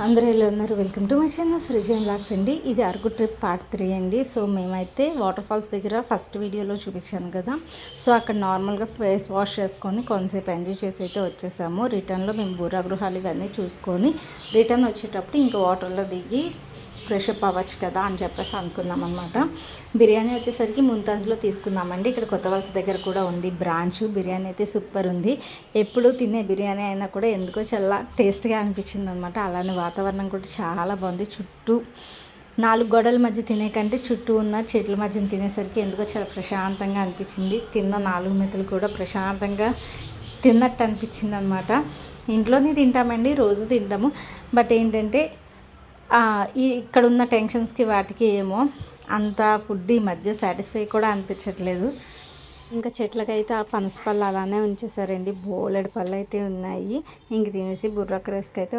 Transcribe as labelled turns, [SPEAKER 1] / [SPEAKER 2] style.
[SPEAKER 1] అందరూ ఎలా ఉన్నారు? Welcome to my channel Srujan blogs అండి. ఇది అరకు ట్రిప్ పార్ట్ త్రీ అండి. సో మేమైతే వాటర్ ఫాల్స్ దగ్గర ఫస్ట్ వీడియోలో చూపించాను కదా. సో అక్కడ నార్మల్గా ఫేస్ వాష్ చేసుకొని కొంతసేపు ఎంజాయ్ చేసి అయితే వచ్చేసాము. రిటర్న్లో మేము బూరా గృహాలు ఇవన్నీ చూసుకొని రిటర్న్ వచ్చేటప్పుడు ఇంకా వాటర్లో దిగి ఫ్రెష్ అప్ అవ్వచ్చు కదా అని చెప్పేసి అనుకున్నాం అనమాట బిర్యానీ వచ్చేసరికి ముంతాజ్లో తీసుకున్నామండి ఇక్కడ కొత్త వలస దగ్గర కూడా ఉంది బ్రాంచ్. బిర్యానీ అయితే సూపర్ ఉంది. ఎప్పుడు తినే బిర్యానీ అయినా కూడా ఎందుకో చాలా టేస్ట్గా అనిపించింది అనమాట అలానే వాతావరణం కూడా చాలా బాగుంది. చుట్టూ నాలుగు గోడల మధ్య తినే కంటే చుట్టూ ఉన్న చెట్ల మధ్య తినేసరికి ఎందుకో చాలా ప్రశాంతంగా అనిపించింది. తిన్న నాలుగు మెతులు కూడా ప్రశాంతంగా తిన్నట్టు అనిపించింది అనమాట ఇంట్లోనే తింటామండి రోజు తింటాము. బట్ ఏంటంటే ఇక్కడ ఉన్న టెన్షన్స్కి వాటికి ఏమో అంత ఫుడ్ ఈ మధ్య సాటిస్ఫై కూడా అనిపించట్లేదు. ఇంకా చెట్లకైతే ఆ పనస పళ్ళు అలానే ఉంచేసారండి. బోలెడు పళ్ళు అయితే ఉన్నాయి. ఇంక తినేసి బుర్ర క్రేస్కి అయితే